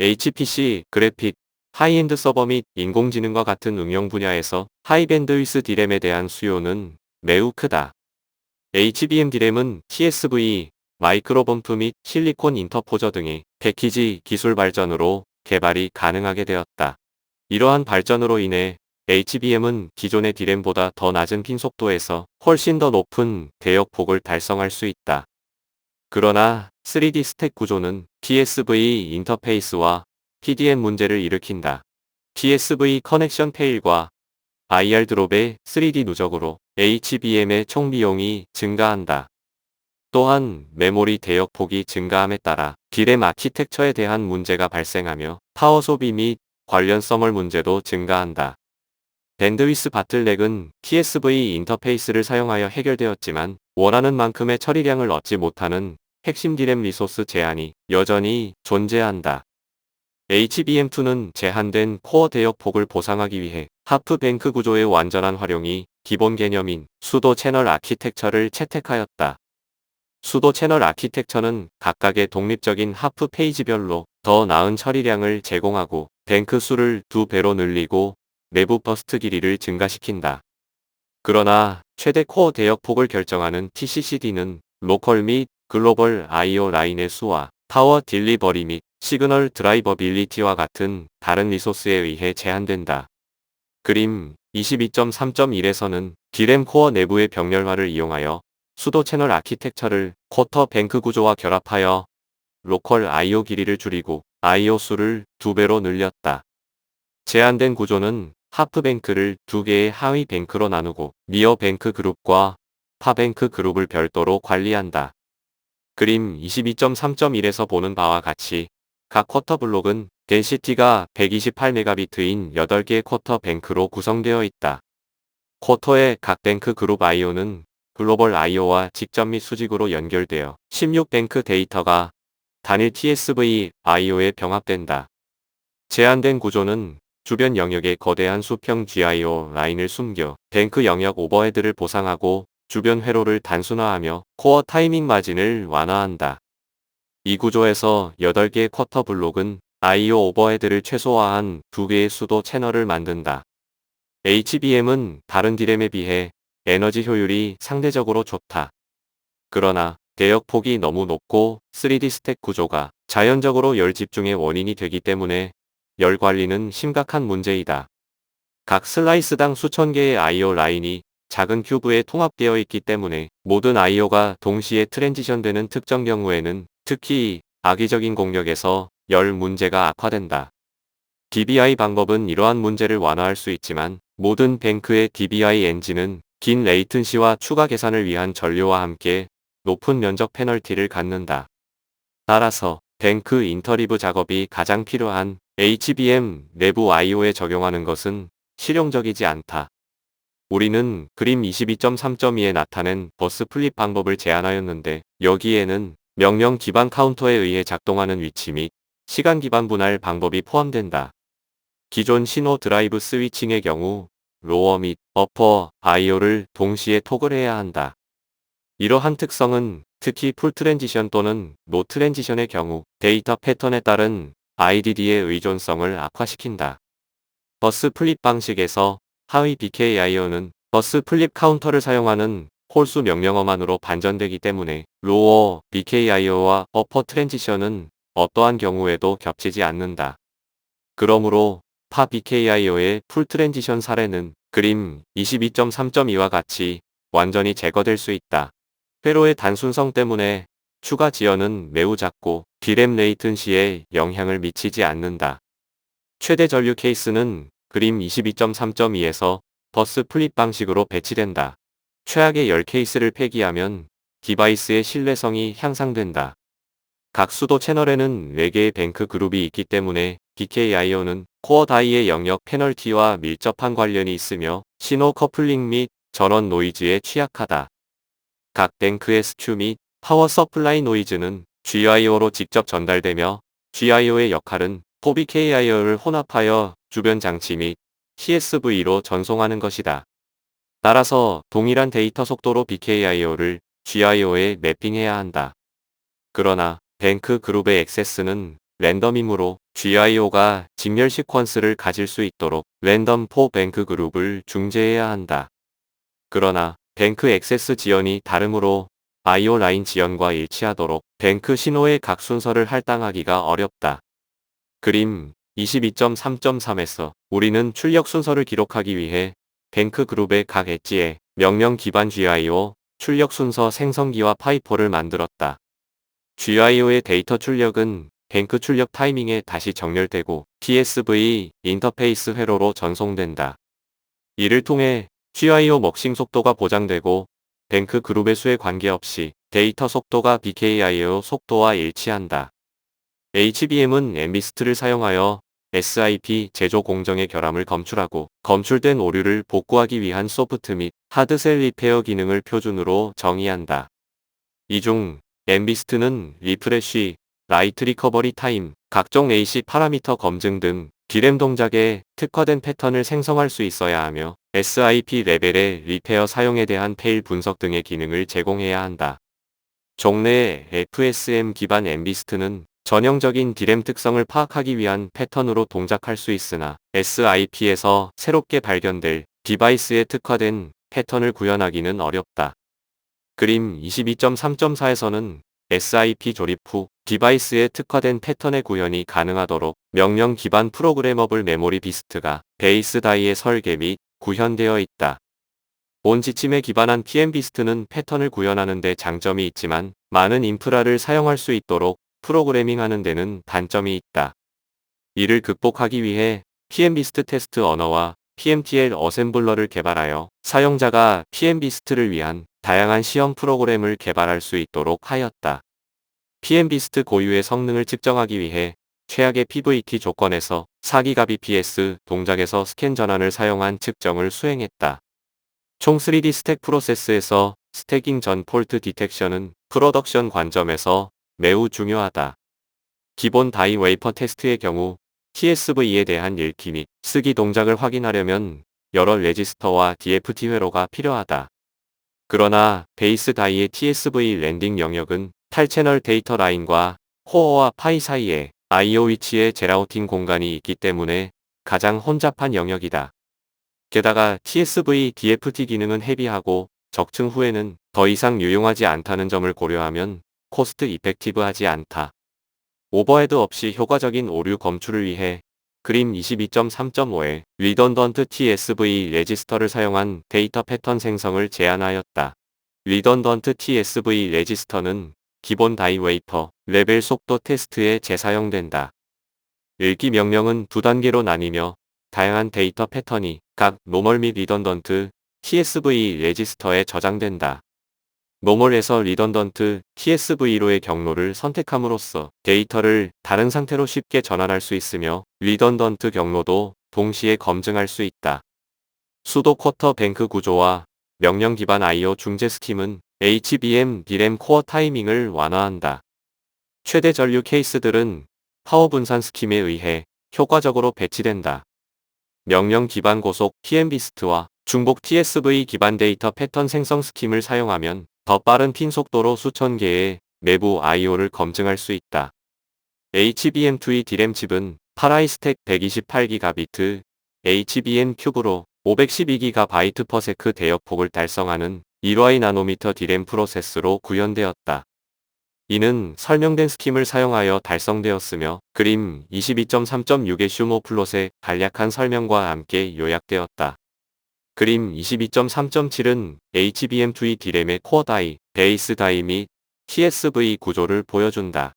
HPC, 그래픽, 하이엔드 서버 및 인공지능과 같은 응용 분야에서 하이밴드위스 디램에 대한 수요는 매우 크다. HBM 디램은 TSV, 마이크로범프 및 실리콘 인터포저 등의 패키지 기술 발전으로 개발이 가능하게 되었다. 이러한 발전으로 인해 HBM은 기존의 디램보다 더 낮은 핀 속도에서 훨씬 더 높은 대역폭을 달성할 수 있다. 그러나 3D 스택 구조는 TSV 인터페이스와 PDM 문제를 일으킨다. TSV 커넥션 페일과 IR 드롭의 3D 누적으로 HBM의 총 비용이 증가한다. 또한 메모리 대역 폭이 증가함에 따라 디램 아키텍처에 대한 문제가 발생하며 파워 소비 및 관련 써멀 문제도 증가한다. 밴드위스 바틀렉은 TSV 인터페이스를 사용하여 해결되었지만 원하는 만큼의 처리량을 얻지 못하는 핵심 디램 리소스 제한이 여전히 존재한다. HBM2는 제한된 코어 대역 폭을 보상하기 위해 하프뱅크 구조의 완전한 활용이 기본 개념인 수도 채널 아키텍처를 채택하였다. 수도 채널 아키텍처는 각각의 독립적인 하프 페이지별로 더 나은 처리량을 제공하고 뱅크 수를 두 배로 늘리고 내부 버스트 길이를 증가시킨다. 그러나 최대 코어 대역폭을 결정하는 TCCD는 로컬 및 글로벌 I.O. 라인의 수와 파워 딜리버리 및 시그널 드라이버빌리티와 같은 다른 리소스에 의해 제한된다. 그림 22.3.1에서는 디램 코어 내부의 병렬화를 이용하여 수도 채널 아키텍처를 쿼터 뱅크 구조와 결합하여 로컬 I.O. 길이를 줄이고 I.O. 수를 두 배로 늘렸다. 제한된 구조는 하프 뱅크를 두 개의 하위 뱅크로 나누고 니어 뱅크 그룹과 파뱅크 그룹을 별도로 관리한다. 그림 22.3.1에서 보는 바와 같이 각 쿼터 블록은 덴시티가 128메가비트인 8개의 쿼터 뱅크로 구성되어 있다. 쿼터의 각 뱅크 그룹 IO는 글로벌 IO와 직접 및 수직으로 연결되어 16 뱅크 데이터가 단일 TSV IO에 병합된다. 제한된 구조는 주변 영역에 거대한 수평 GIO 라인을 숨겨 뱅크 영역 오버헤드를 보상하고 주변 회로를 단순화하며 코어 타이밍 마진을 완화한다. 이 구조에서 8개의 쿼터 블록은 I.O. 오버헤드를 최소화한 2개의 수도 채널을 만든다. HBM은 다른 디램에 비해 에너지 효율이 상대적으로 좋다. 그러나 대역 폭이 너무 높고 3D 스택 구조가 자연적으로 열 집중의 원인이 되기 때문에 열 관리는 심각한 문제이다. 각 슬라이스당 수천 개의 I.O. 라인이 작은 큐브에 통합되어 있기 때문에 모든 I.O.가 동시에 트랜지션되는 특정 경우에는 특히 악의적인 공격에서 열 문제가 악화된다. DBI 방법은 이러한 문제를 완화할 수 있지만 모든 뱅크의 DBI 엔진은 긴 레이튼시와 추가 계산을 위한 전류와 함께 높은 면적 페널티를 갖는다. 따라서 뱅크 인터리브 작업이 가장 필요한 HBM 내부 I.O.에 적용하는 것은 실용적이지 않다. 우리는 그림 22.3.2에 나타낸 버스 플립 방법을 제안하였는데 여기에는 명령 기반 카운터에 의해 작동하는 위치 및 시간 기반 분할 방법이 포함된다. 기존 신호 드라이브 스위칭의 경우 로어 및 어퍼 I.O.를 동시에 토글해야 한다. 이러한 특성은 특히 풀 트랜지션 또는 노 트랜지션의 경우 데이터 패턴에 따른 IDD의 의존성을 악화시킨다. 버스 플립 방식에서 하위 BKIO는 버스 플립 카운터를 사용하는 홀수 명령어만으로 반전되기 때문에 로어 BKIO와 어퍼 트랜지션은 어떠한 경우에도 겹치지 않는다. 그러므로 파 BKIO의 풀 트랜지션 사례는 그림 22.3.2와 같이 완전히 제거될 수 있다. 회로의 단순성 때문에 추가 지연은 매우 작고 디램 레이튼 시에 영향을 미치지 않는다. 최대 전류 케이스는 그림 22.3.2에서 버스 플립 방식으로 배치된다. 최악의 열 케이스를 폐기하면 디바이스의 신뢰성이 향상된다. 각 수도 채널에는 4개의 뱅크 그룹이 있기 때문에 BKIO는 코어 다이의 영역 페널티와 밀접한 관련이 있으며 신호 커플링 및 전원 노이즈에 취약하다. 각 뱅크의 스큐 및 파워 서플라이 노이즈는 GIO로 직접 전달되며 GIO의 역할은 포비KIO를 혼합하여 주변 장치 및 CSV로 전송하는 것이다. 따라서 동일한 데이터 속도로 BKIO를 GIO에 매핑해야 한다. 그러나 뱅크 그룹의 액세스는 랜덤이므로 GIO가 직렬 시퀀스를 가질 수 있도록 랜덤 포 뱅크 그룹을 중재해야 한다. 그러나 뱅크 액세스 지연이 다르므로 IO 라인 지연과 일치하도록 뱅크 신호의 각 순서를 할당하기가 어렵다. 그림 22.3.3에서 우리는 출력 순서를 기록하기 위해 뱅크 그룹의 각 엣지에 명령 기반 GIO 출력 순서 생성기와 파이퍼를 만들었다. GIO의 데이터 출력은 뱅크 출력 타이밍에 다시 정렬되고 TSV 인터페이스 회로로 전송된다. 이를 통해 GIO 먹싱 속도가 보장되고 뱅크 그룹의 수에 관계없이 데이터 속도가 BKIO 속도와 일치한다. HBM은 엠비스트를 사용하여 SIP 제조 공정의 결함을 검출하고 검출된 오류를 복구하기 위한 소프트 및 하드셀 리페어 기능을 표준으로 정의한다. 이 중 엠비스트는 리프레쉬, 라이트 리커버리 타임, 각종 AC 파라미터 검증 등 디램 동작에 특화된 패턴을 생성할 수 있어야 하며 SIP 레벨의 리페어 사용에 대한 페일 분석 등의 기능을 제공해야 한다. 종래의 FSM 기반 엠비스트는 전형적인 디램 특성을 파악하기 위한 패턴으로 동작할 수 있으나 SIP에서 새롭게 발견될 디바이스에 특화된 패턴을 구현하기는 어렵다. 그림 22.3.4에서는 SIP 조립 후 디바이스에 특화된 패턴의 구현이 가능하도록 명령 기반 프로그래머블 메모리 비스트가 베이스 다이의 설계 및 구현되어 있다. 본 지침에 기반한 PM비스트는 패턴을 구현하는 데 장점이 있지만 많은 인프라를 사용할 수 있도록 프로그래밍 하는 데는 단점이 있다. 이를 극복하기 위해 PM비스트 테스트 언어와 PMTL 어셈블러를 개발하여 사용자가 PM비스트를 위한 다양한 시험 프로그램을 개발할 수 있도록 하였다. PM비스트 고유의 성능을 측정하기 위해 최악의 PVT 조건에서 4기가 BPS 동작에서 스캔 전환을 사용한 측정을 수행했다. 총 3D 스택 프로세스에서 스태깅 전 폴트 디텍션은 프로덕션 관점에서 매우 중요하다. 기본 다이 웨이퍼 테스트의 경우 TSV에 대한 읽기 및 쓰기 동작을 확인하려면 여러 레지스터와 DFT 회로가 필요하다. 그러나 베이스 다이의 TSV 랜딩 영역은 8채널 데이터 라인과 코어와 파이 사이에 IO 위치에 제라우팅 공간이 있기 때문에 가장 혼잡한 영역이다. 게다가 TSV DFT 기능은 헤비하고 적층 후에는 더 이상 유용하지 않다는 점을 고려하면 코스트 이펙티브하지 않다. 오버헤드 없이 효과적인 오류 검출을 위해 그림 22.3.5에 리던던트 TSV 레지스터를 사용한 데이터 패턴 생성을 제안하였다. 리던던트 TSV 레지스터는 기본 다이 웨이퍼 레벨 속도 테스트에 재사용된다. 읽기 명령은 두 단계로 나뉘며 다양한 데이터 패턴이 각 노멀 및 리던던트 TSV 레지스터에 저장된다. 노멀에서 리던던트 TSV로의 경로를 선택함으로써 데이터를 다른 상태로 쉽게 전환할 수 있으며 리던던트 경로도 동시에 검증할 수 있다. 수도 쿼터 뱅크 구조와 명령 기반 I.O. 중재 스킴은 HBM 디램 코어 타이밍을 완화한다. 최대 전류 케이스들은 파워 분산 스킴에 의해 효과적으로 배치된다. 명령 기반 고속 TM비스트와 중복 TSV 기반 데이터 패턴 생성 스킴을 사용하면 더 빠른 핀 속도로 수천 개의 내부 I.O.를 검증할 수 있다. HBM2E 디램 칩은 파라이 스택 128GB, HBM 큐브로 512GB per s 대역폭을 달성하는 1Y 나노미터 디램 프로세스로 구현되었다. 이는 설명된 스킴을 사용하여 달성되었으며 그림 22.3.6의 슈모 플롯의 간략한 설명과 함께 요약되었다. 그림 22.3.7은 HBM2E 디램의 코어 다이, 베이스 다이 및 TSV 구조를 보여준다.